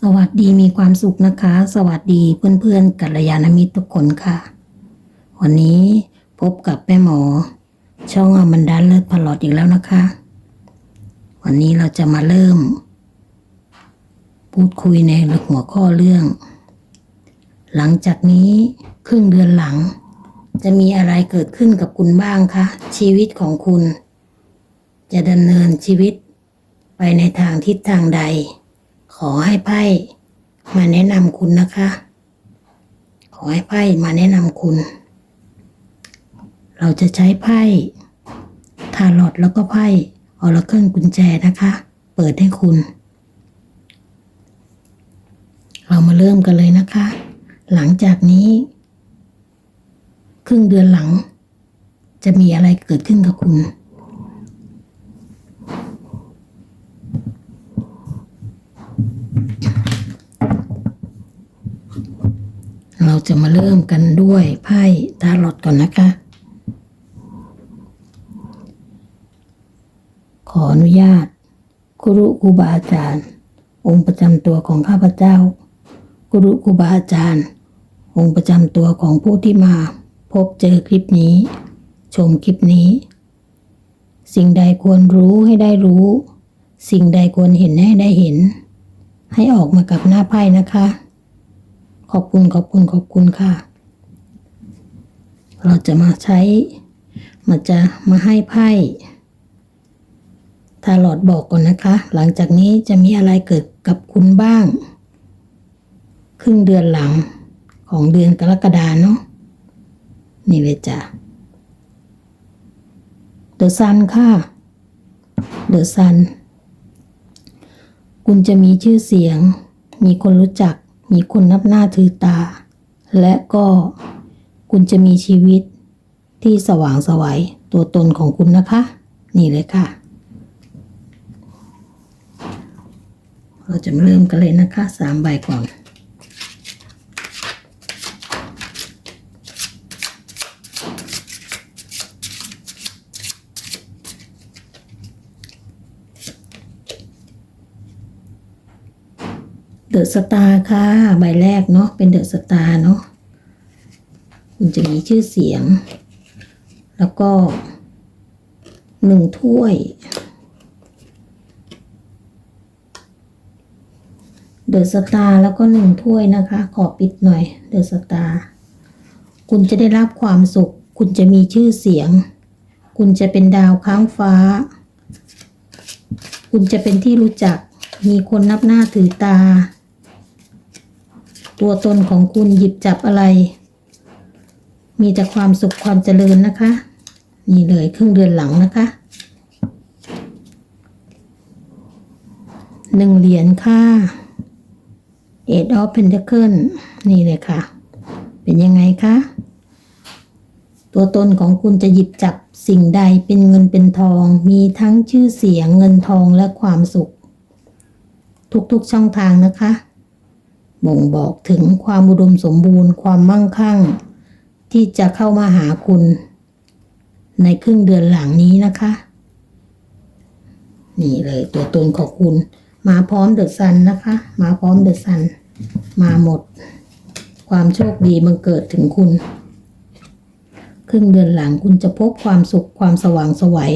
สวัสดีมีความสุขนะคะ สวัสดีเพื่อนๆกัลยาณมิตรทุกคนค่ะ วันนี้พบกับแม่หมอ ช่องอมันดาเลิศพลอดอีกแล้วนะคะ วันนี้เราจะมาเริ่ม พูดคุยในหัวข้อเรื่อง หลังจากนี้ครึ่งเดือนหลัง จะมีอะไรเกิดขึ้นกับคุณบ้างคะชีวิตของคุณ จะดำเนินชีวิต ไปในทางทิศทางใด อให้ไพ่มาแนะนำคุณนะคะ ขอให้ไพ่มาแนะนำคุณ เราจะใช้ไพ่ทาลอตแล้วก็ไพ่ออร์เคิลกุญแจนะคะ เปิดให้คุณ เรามาเริ่มกันเลยนะคะ หลังจากนี้ ครึ่งเดือนหลัง จะมีอะไรเกิดขึ้นกับคุณ เรา จะมาเริ่มกันด้วยไพ่ทาลอตก่อนนะคะ ขออนุญาตครูครูบาอาจารย์ องค์ประจำตัวของข้าพเจ้าครูครูบาอาจารย์ องค์ประจำตัวของผู้ที่มา พบเจอคลิปนี้ ชมคลิปนี้ สิ่งใดควรรู้ให้ได้รู้ สิ่งใดควรเห็นให้ได้เห็น ให้ออกมากับหน้าไพ่นะคะ ขอบคุณขอบคุณขอบคุณค่ะ เราจะมาใช้มาจะมาให้ไพ่ทาหลอดบอกก่อนนะคะ หลังจากนี้จะมีอะไรเกิดกับคุณบ้าง ครึ่งเดือนหลังของเดือนกรกฎาเนาะนี่เลยจ้ะเดอะซันค่ะเดอะซัน คุณจะมีชื่อเสียง มีคนรู้จัก มีคนนับหน้าถือตา และก็คุณจะมีชีวิตที่สว่างไสวัยตัวตนของคุณนะคะ นี่เลยค่ะ เราจะเริ่มกันเลยนะคะสามใบก่อน เดอะสตาร์ค่ะ ใบแรกเนาะเป็นเดอะสตาร์เนาะคุณจะมีชื่อเสียง แล้วก็หนึ่งถ้วยเดอะสตาร์แล้วก็หนึ่งถ้วยนะคะ ขอปิดหน่อยเดอะสตาร์คุณจะได้รับความสุข คุณจะมีชื่อเสียง คุณจะเป็นดาวค้างฟ้า คุณจะเป็นที่รู้จัก มีคนนับหน้าถือตา ตัวตนของคุณหยิบจับอะไร มีแต่ความสุขความเจริญนะคะ นี่เลยครึ่งเดือนหลังนะคะหนึ่งเหรียญค่ะ Eight of Pentacle นี่เลยค่ะ เป็นยังไงคะ ตัวตนของคุณจะหยิบจับสิ่งใดเป็นเงินเป็นทอง มีทั้งชื่อเสียงเงินทองและความสุข ทุกๆช่องทางนะคะ บ่งบอกถึงความอุดมสมบูรณ์ความมั่งคั่ง ที่จะเข้ามาหาคุณ ในครึ่งเดือนหลังนี้นะคะ นี่เลยตัวตนของคุณ มาพร้อมเดอะซันนะคะ มาพร้อมเดอะซันมาหมด ความโชคดีบังเกิดถึงคุณ ครึ่งเดือนหลังคุณจะพบความสุขความสว่างสวัย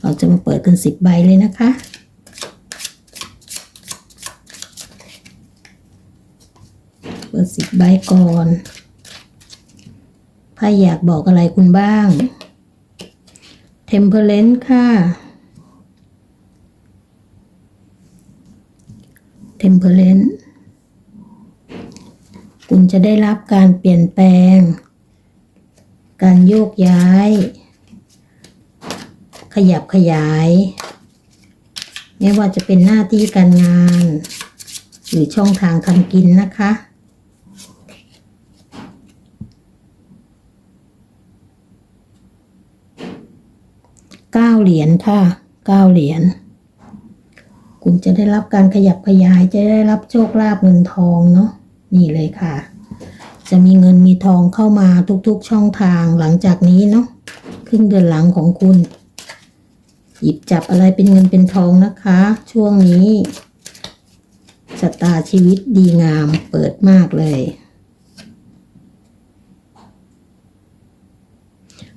เราจะมาเปิดกันสิบใบเลยนะคะ ปิดสิบใบก่อนถ้าอยากบอกอะไรคุณบ้าง Temperance ค่ะ Temperance คุณจะได้รับการเปลี่ยนแปลง การโยกย้าย ขยับขยาย ไม่ว่าจะเป็นหน้าที่การงาน หรือช่องทางทำกินนะคะ เก้าเหรียญค่ะเก้าเหรียญคุณจะได้รับการขยับขยายจะได้รับโชคลาภเงินทองเนาะนี่เลยค่ะ จะมีเงินมีทองเข้ามาทุกๆช่องทางหลังจากนี้เนาะครึ่งเดือนหลังของคุณ หยิบจับอะไรเป็นเงินเป็นทองนะคะ ช่วงนี้ชะตาชีวิตดีงามเปิดมากเลย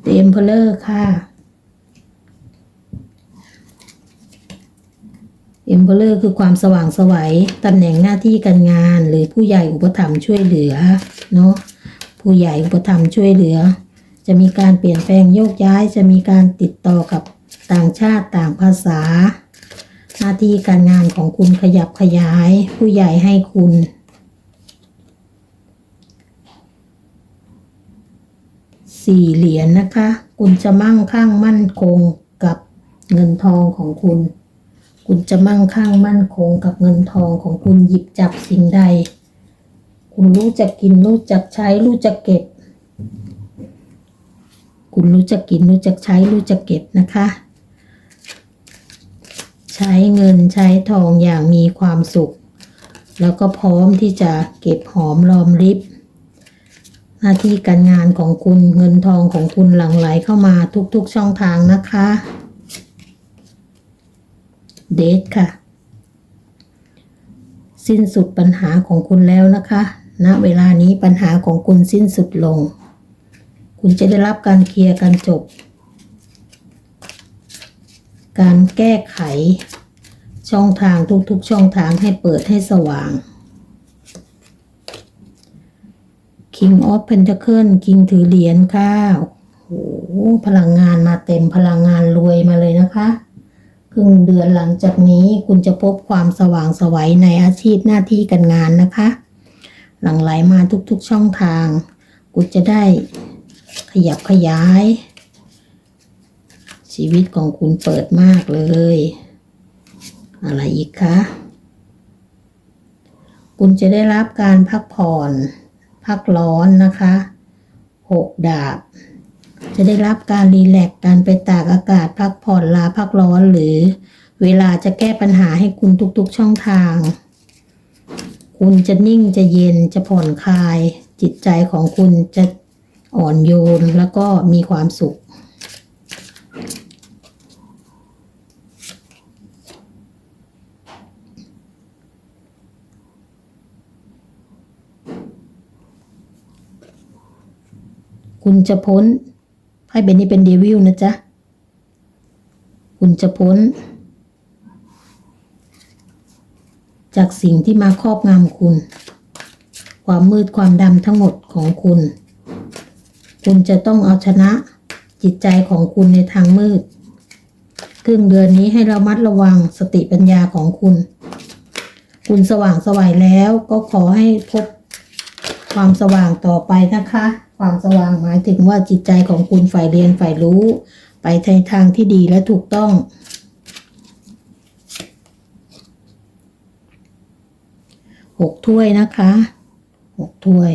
เต็มเพลอร์ค่ะ เอมเพลอร์คือความสว่างไสวัยตำแหน่งหน้าที่การงาน หรือผู้ใหญ่อุปถัมภ์ช่วยเหลือเนาะผู้ใหญ่อุปถัมภ์ช่วยเหลือ จะมีการเปลี่ยนแปลงโยกย้ายจะมีการติดต่อกับต่างชาติต่างภาษา หน้าที่การงานของคุณขยับขยาย ผู้ใหญ่ให้คุณสี่เหรียญนะคะ คุณจะมั่งคั่งมั่นคงกับเงินทองของคุณ คุณจะมั่งคั่งมั่นคงกับเงินทองของคุณหยิบจับสิ่งใด คุณรู้จักกินรู้จักใช้รู้จักเก็บ คุณรู้จักกินรู้จักใช้รู้จักเก็บนะคะ ใช้เงินใช้ทองอย่างมีความสุข แล้วก็พร้อมที่จะเก็บหอมรอมริบหน้าที่การงานของคุณเงินทองของคุณหลั่งไหลเข้ามาทุกๆช่องทางนะคะ เดทค่ะ สิ้นสุดปัญหาของคุณแล้วนะคะณเวลานี้ปัญหาของคุณสิ้นสุดลง คุณจะได้รับการเคลียร์การจบ การแก้ไข ช่องทางทุกๆ ช่องทางให้เปิดให้สว่าง King of Pentacle King ถือเหรียญค่ะโอ้โหพลังงานมาเต็มพลังงานรวยมาเลยนะคะ รึ่งเดือนหลังจากนี้คุณจะพบความสว่างสวัยในอาชีพหน้าที่การงานนะคะ หลั่งไหลมาทุกๆช่องทาง คุณจะได้ขยับขยาย ชีวิตของคุณเปิดมากเลย อะไรอีกคะคุณจะได้รับการพักผ่อน พักร้อนนะคะหกดาบ จะได้รับการรีแลกซ์การไปตากอากาศพักผ่อนลาพักร้อนหรือเวลาจะแก้ปัญหาให้คุณทุกๆช่องทาง คุณจะนิ่งจะเย็นจะผ่อนคลาย จิตใจของคุณจะอ่อนโยนแล้วก็มีความสุขคุณจะพ้น ไพ่เบนนี้เป็นเดวิลนะจ๊ะ คุณจะพ้น จากสิ่งที่มาครอบงำคุณ ความมืดความดำทั้งหมดของคุณ คุณจะต้องเอาชนะจิตใจของคุณในทางมืด ครึ่งเดือนนี้ให้เรามัดระวังสติปัญญาของคุณ คุณสว่างสวัยแล้วก็ขอให้พบความสว่างต่อไปนะคะ ความสว่างหมายถึงว่าจิตใจของคุณฝ่ายเรียนฝ่ายรู้ ไปในทางที่ดีและถูกต้อง หกถ้วยนะคะ หกถ้วย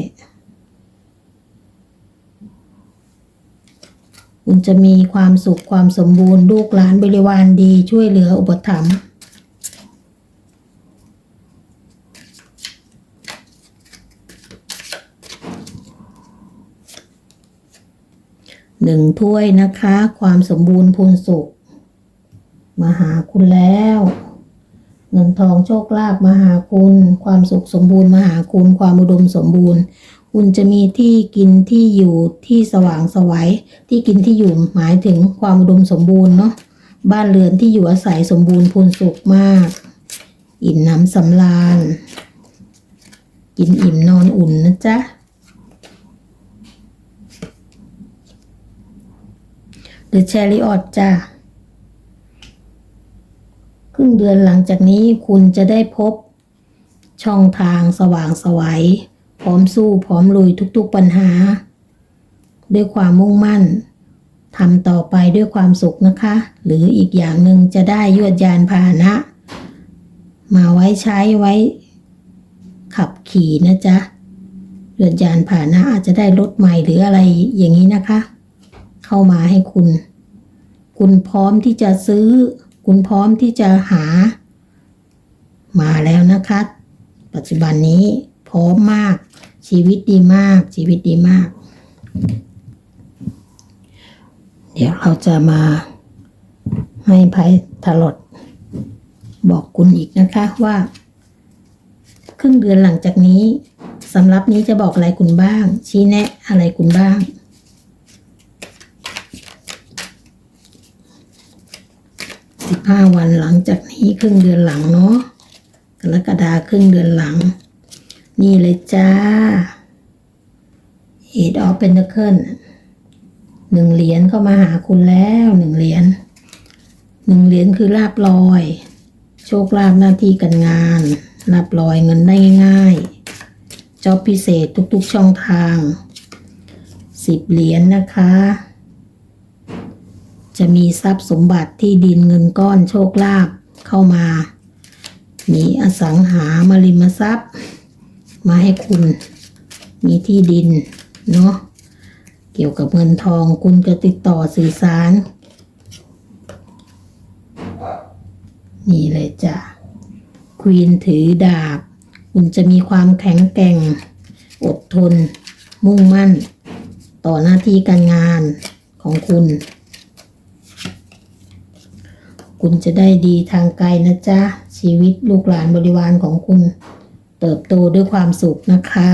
คุณจะมีความสุขความสมบูรณ์ ลูกหลานบริวารดีช่วยเหลืออุปถัมภ์ หนึ่งถ้วยนะคะ ความสมบูรณ์พูนสุข มาหาคุณแล้วเงินทองโชคลาภมาหาคุณ ความสุขสมบูรณ์มาหาคุณ ความอุดมสมบูรณ์ คุณจะมีที่กินที่อยู่ที่สว่างสวัยที่กินที่อยู่หมายถึงความอุดมสมบูรณ์เนาะบ้านเรือนที่อยู่อาศัยสมบูรณ์พูนสุขมาก อิ่มหน้ำสำราญกินอิ่มนอนอุ่นนะจ๊ะ หรือแชริออตจ้าครึ่งเดือนหลังจากนี้คุณจะได้พบ ช่องทางสว่างสวัยพร้อมสู้พร้อมลุยทุกๆปัญหา ด้วยความมุ่งมั่นทำต่อไปด้วยความสุขนะคะ หรืออีกอย่างหนึ่งจะได้ยวดยานพาหนะ มาไว้ใช้ไว้ ขับขี่นะจ๊ะยวดยานพาหนะอาจจะได้รถใหม่หรืออะไรอย่างนี้นะคะ เข้ามาให้คุณ คุณพร้อมที่จะซื้อ คุณพร้อมที่จะหา มาแล้วนะคะ ปัจจุบันนี้พร้อมมาก ชีวิตดีมาก ชีวิตดีมาก เดี๋ยวเราจะมาให้ไพ่ทารอตบอกคุณอีกนะคะว่า ครึ่งเดือนหลังจากนี้สำรับนี้จะบอกอะไรคุณบ้าง ชี้แนะอะไรคุณบ้าง สิบห้าวันหลังจากนี้ครึ่งเดือนหลังเนาะกรกฎาครึ่งเดือนหลัง นี่เลยจ้า Eight of Pentacle หนึ่งเหรียญเข้ามาหาคุณแล้วหนึ่งเหรียญหนึ่งเหรียญคือลาบลอย โชคลาภหน้าที่การงานลาบลอยเงินได้ง่ายๆจอบพิเศษทุกๆช่องทางสิบเหรียญนะคะ จะมีทรัพย์สมบัติที่ดินเงินก้อนโชคลาภเข้ามา มีอสังหามาริมทรัพย์ มาให้คุณ มีที่ดินเนาะเกี่ยวกับเงินทองคุณจะติดต่อสื่อสาร นี่เลยจ้ะควีนถือดาบ คุณจะมีความแข็งแกร่ง อดทน มุ่งมั่น ต่อหน้าที่การงานของคุณ คุณจะได้ดีทางไกลนะจ๊ะ ชีวิตลูกหลานบริวารของคุณ เติบโตด้วยความสุขนะคะ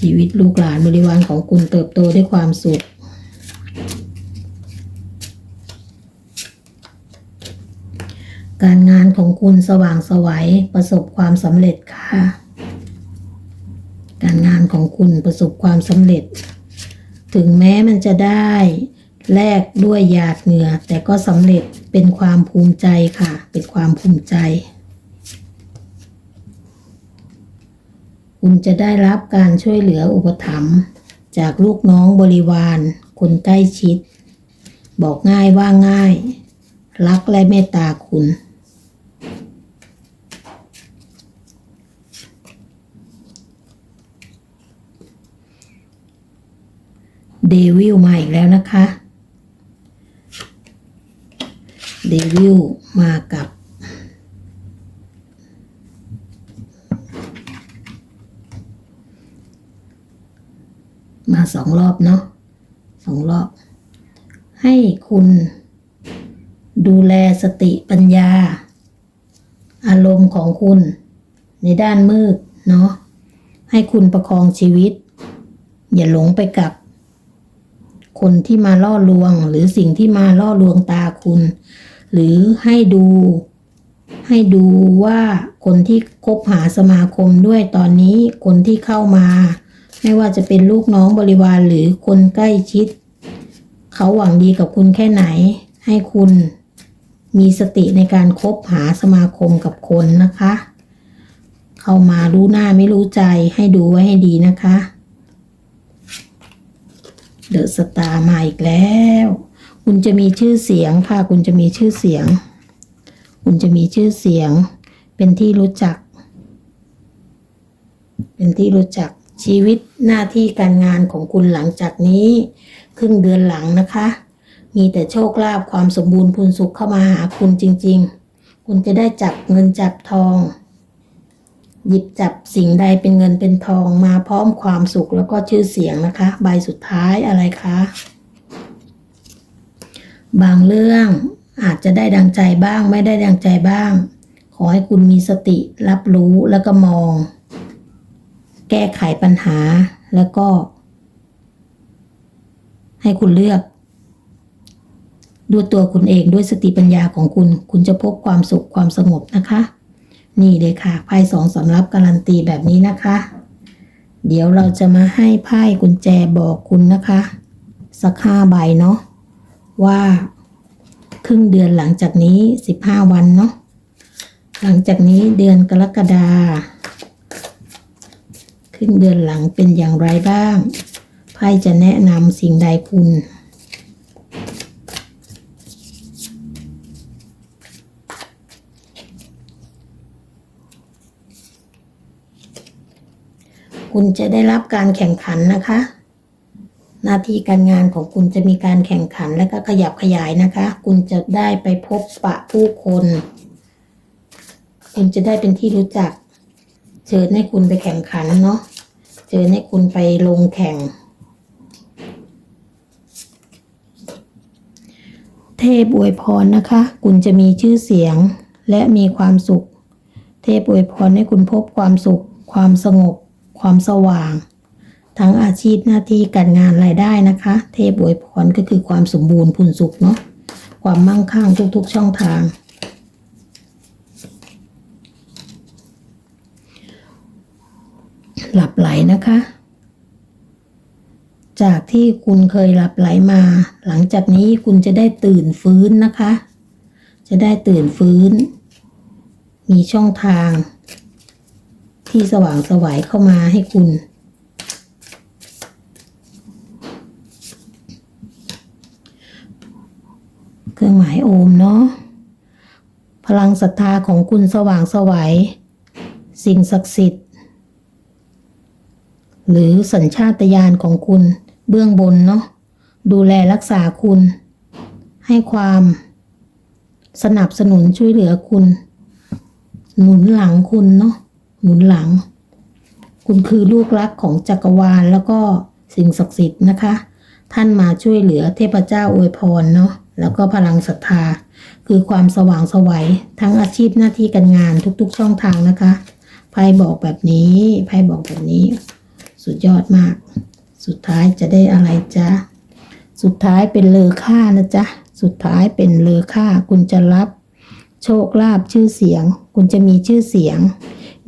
ชีวิตลูกหลานบริวารของคุณเติบโตด้วยความสุขการงานของคุณสว่างไสวัยประสบความสำเร็จค่ะ การงานของคุณประสบความสำเร็จ ถึงแม้มันจะได้ แลกด้วยหยาดเหงื่อ แต่ก็สำเร็จเป็นความภูมิใจค่ะ เป็นความภูมิใจ คุณจะได้รับการช่วยเหลืออุปถัมภ์จากลูกน้องบริวาร คนใกล้ชิด บอกง่ายว่าง่าย รักและเมตตาคุณเดวิลมาอีกแล้วนะคะ เดวิลมากับมาสองรอบเนาะสองรอบ ให้คุณดูแลสติปัญญา อารมณ์ของคุณในด้านมืดเนาะให้คุณประคองชีวิต อย่าหลงไปกับ คนที่มาล่อลวง หรือสิ่งที่มาล่อลวงตาคุณ หรือให้ดู ให้ดูว่าคนที่คบหาสมาคมด้วยตอนนี้คนที่เข้ามา ไม่ว่าจะเป็นลูกน้องบริวารหรือคนใกล้ชิด เขาหวังดีกับคุณแค่ไหน ให้คุณมีสติในการคบหาสมาคมกับคนนะคะ เข้ามารู้หน้าไม่รู้ใจให้ดูไว้ให้ดีนะคะ เดอะสตาร์มาอีกแล้ว คุณจะมีชื่อเสียงค่ะ คุณจะมีชื่อเสียง คุณจะมีชื่อเสียง เป็นที่รู้จัก เป็นที่รู้จักชีวิตหน้าที่การงานของคุณหลังจากนี้ ครึ่งเดือนหลังนะคะ มีแต่โชคลาภความสมบูรณ์พูนสุขเข้ามาหาคุณจริง ๆ คุณจะได้จับเงินจับทอง หยิบจับสิ่งใดเป็นเงินเป็นทองมาพร้อมความสุขแล้วก็ชื่อเสียงนะคะ ใบสุดท้ายอะไรคะ บางเรื่องอาจจะได้ดังใจบ้าง ไม่ได้ดังใจบ้าง ขอให้คุณมีสติรับรู้แล้วก็มอง แก้ไขปัญหาแล้วก็ ให้คุณเลือกด้วยตัวคุณเองด้วยสติปัญญาของคุณ คุณจะพบความสุขความสงบนะคะ นี่เลยค่ะไพ่สองสำรับการันตีแบบนี้นะคะ เดี๋ยวเราจะมาให้ไพ่กุญแจบอกคุณนะคะ สักห้าใบเนาะ ว่าครึ่งเดือนหลังจากนี้สิบห้าวันเนาะหลังจากนี้เดือนกรกฎาครึ่งเดือนหลังเป็นอย่างไรบ้างไพ่จะแนะนำสิ่งใดคุณคุณจะได้รับการแข่งขันนะคะ หน้าที่การงานของคุณจะมีการแข่งขันและก็ขยับขยายนะคะ คุณจะได้ไปพบปะผู้คน คุณจะได้เป็นที่รู้จัก เชิญให้คุณไปแข่งขันเนาะเชิญให้คุณไปลงแข่ง เทพอวยพรนะคะ คุณจะมีชื่อเสียงและมีความสุข เทพอวยพรให้คุณพบความสุข ความสงบ ความสว่าง ทั้งอาชีพหน้าที่การงานรายได้นะคะ เทพอวยพรก็คือความสมบูรณ์พูนสุขเนาะความมั่งคั่งทุกๆช่องทาง หลับไหลนะคะ จากที่คุณเคยหลับไหลมา หลังจากนี้คุณจะได้ตื่นฟื้นนะคะ จะได้ตื่นฟื้น มีช่องทาง ที่สว่างสวัยเข้ามาให้คุณ เครื่องหมายโอมเนาะพลังศรัทธาของคุณสว่างสวัยสิ่งศักดิ์สิทธิ์ หรือสัญชาตญาณของคุณเบื้องบนเนาะดูแลรักษาคุณ ให้ความสนับสนุนช่วยเหลือคุณ หนุนหลังคุณเนาะหนุนหลัง คุณคือลูกรักของจักรวาลแล้วก็สิ่งศักดิ์สิทธิ์นะคะ ท่านมาช่วยเหลือเทพเจ้าอวยพรเนาะ แล้วก็พลังศรัทธา คือความสว่างสวัยทั้งอาชีพหน้าที่การงานทุกๆช่องทางนะคะไพ่บอกแบบนี้ไพ่บอกแบบนี้ สุดยอดมาก สุดท้ายจะได้อะไรจ๊ะสุดท้ายเป็นเลอค่านะจ๊ะสุดท้ายเป็นเลอค่าคุณจะรับโชคลาภชื่อเสียง คุณจะมีชื่อเสียง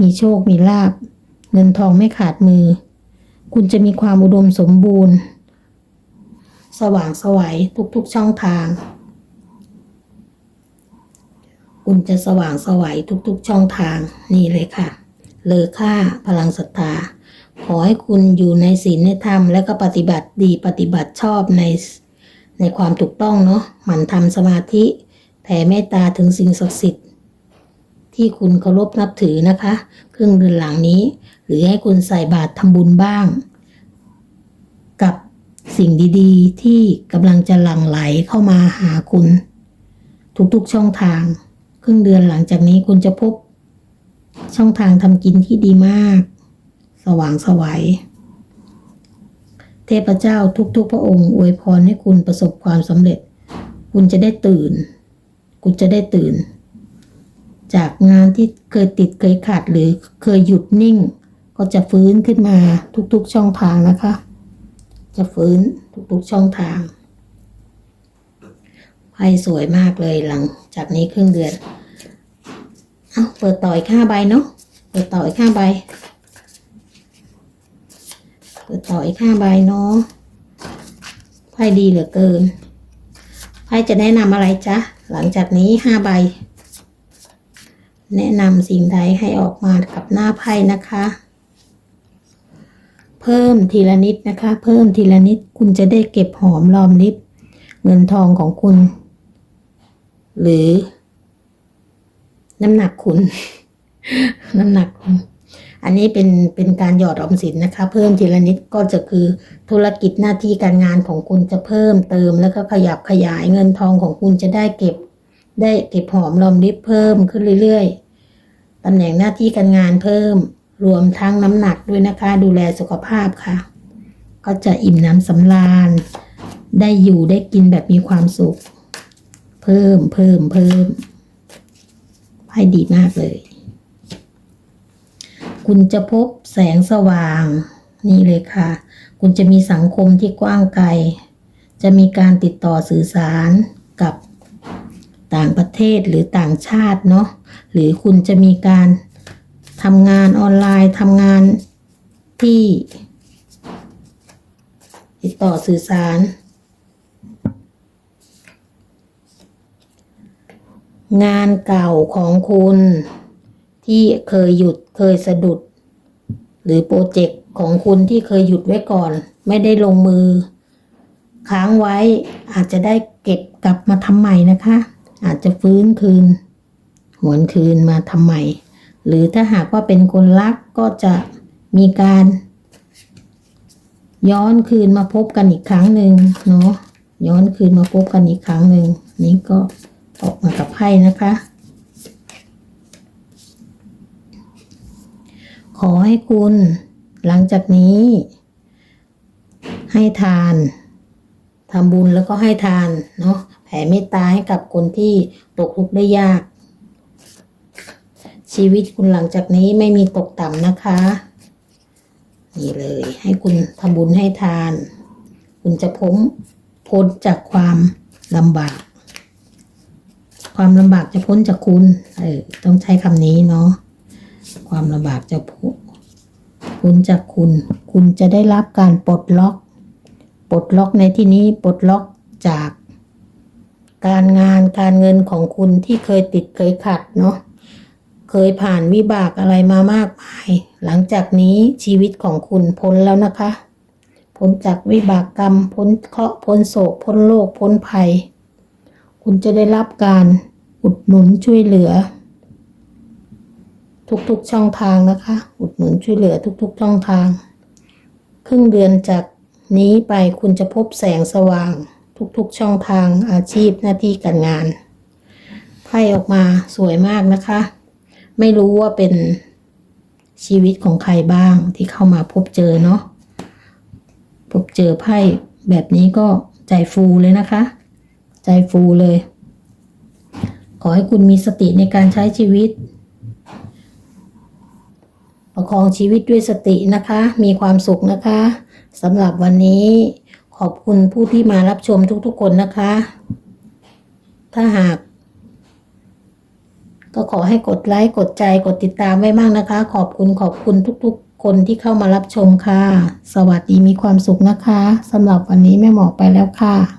มีโชคมีลาภเงินทองไม่ขาดมือ คุณจะมีความอุดมสมบูรณ์ สว่างสวัยทุกๆช่องทาง คุณจะสว่างสวัยทุกๆช่องทางนี่เลยค่ะ เลอค่าพลังศรัทธาขอให้คุณอยู่ในศีลในธรรมและก็ปฏิบัติดีปฏิบัติชอบในในความถูกต้องเนาะหมั่นทำสมาธิแผ่เมตตาถึงสิ่งศักดิ์สิทธิ์ที่คุณเคารพนับถือนะคะ ครึ่งเดือนหลังนี้ หรือให้คุณใส่บาตรทำบุญบ้าง สิ่งดีๆ ที่กำลังจะหลั่งไหลเข้ามาหาคุณ ทุกๆช่องทาง ครึ่งเดือนหลังจากนี้คุณจะพบ ช่องทางทำกินที่ดีมาก สว่างสวัยเทพเจ้าทุก ๆ พระองค์อวยพรให้คุณประสบความสำเร็จ คุณจะได้ตื่น คุณจะได้ตื่น จากงานที่เคยติดเคยขาดหรือเคยหยุดนิ่ง ก็จะฟื้นขึ้นมาทุก ๆ ช่องทางนะคะ จะฟื้นทุกๆช่องทางไพ่สวยมากเลยหลังจากนี้ครึ่งเดือน เอาเปิดต่ออีกห้าใบเนาะ เปิดต่ออีกห้าใบ เปิดต่ออีกห้าใบเนาะ ไพ่ดีเหลือเกิน ไพ่จะแนะนำอะไรจ๊ะ หลังจากนี้ห้าใบ แนะนำสิ่งใดให้ออกมากับหน้าไพ่นะคะ เพิ่มทีละนิดนะคะ เพิ่มทีละนิดคุณจะได้เก็บหอมรอมริบเงินทองของคุณ หรือ น้ำหนักคุณ น้ำหนักคุณอันนี้เป็นเป็นการหยอดออมสินนะคะ เพิ่มทีละนิดก็จะคือธุรกิจหน้าที่การงานของคุณจะเพิ่มเติมแล้วก็ขยับขยายเงินทองของคุณจะได้เก็บ ได้เก็บหอมรอมริบเพิ่มขึ้นเรื่อยๆตำแหน่งหน้าที่การงานเพิ่ม รวมทั้งน้ำหนักด้วยนะคะ ดูแลสุขภาพค่ะ ก็จะอิ่มน้ำสำราญ ได้อยู่ได้กินแบบมีความสุข เพิ่มเพิ่มเพิ่มไพ่ดีมากเลย คุณจะพบแสงสว่าง นี่เลยค่ะ คุณจะมีสังคมที่กว้างไกล จะมีการติดต่อสื่อสารกับต่างประเทศหรือต่างชาติเนาะหรือคุณจะมีการ ทำงานออนไลน์ทำงานที่ ติดต่อสื่อสาร งานเก่าของคุณ ที่เคยหยุดเคยสะดุด หรือโปรเจกต์ของคุณที่เคยหยุดไว้ก่อน ไม่ได้ลงมือ ค้างไว้อาจจะได้เก็บกลับมาทำใหม่นะคะ อาจจะฟื้นคืน หวนคืนมาทำใหม่ หรือถ้าหากว่าเป็นคนรักก็จะมีการย้อนคืนมาพบกันอีกครั้งหนึ่งเนาะย้อนคืนมาพบกันอีกครั้งหนึ่งนี่ก็ออกมากับไพ่นะคะ ขอให้คุณหลังจากนี้ ให้ทานทำบุญแล้วก็ให้ทานเนาะแแผ่เมตตาให้กับคนที่ตกทุกข์ได้ยาก ชีวิตคุณหลังจากนี้ไม่มีตกต่ำนะคะ นี่เลย ให้คุณทำบุญให้ทาน คุณจะพ้นพ้นจากความลำบาก ความลำบากจะพ้นจากคุณเออต้องใช้คำนี้เนาะความลำบากจะพ้นพ้นจากคุณ คุณจะได้รับการปลดล็อก ปลดล็อกในที่นี้ปลดล็อกจากการงานการเงินของคุณที่เคยติดเคยขัดเนาะ เคยผ่านวิบากอะไรมามากมาย หลังจากนี้ชีวิตของคุณพ้นแล้วนะคะ พ้นจากวิบากกรรม พ้นเคราะห์พ้นโศก พ้นโรคพ้นภัย คุณจะได้รับการอุดหนุนช่วยเหลือ ทุกๆช่องทางนะคะ อุดหนุนช่วยเหลือทุก ๆ ช่องทาง ครึ่งเดือนจากนี้ไปคุณจะพบแสงสว่าง ทุกๆช่องทางอาชีพหน้าที่การงานไพ่ออกมาสวยมากนะคะ ไม่รู้ว่าเป็นชีวิตของใครบ้างที่เข้ามาพบเจอเนาะพบเจอไพ่แบบนี้ก็ใจฟูเลยนะคะ ใจฟูเลย ขอให้คุณมีสติในการใช้ชีวิต ประคองชีวิตด้วยสตินะคะ มีความสุขนะคะสำหรับวันนี้ขอบคุณผู้ที่มารับชมทุกๆคนนะคะ ถ้าหาก ก็ขอให้กดไลค์กดใจกดติดตามไว้มากนะคะ ขอบคุณขอบคุณทุกๆ คนที่เข้ามารับชมค่ะ สวัสดีมีความสุขนะคะสำหรับวันนี้แม่หมอไปแล้วค่ะ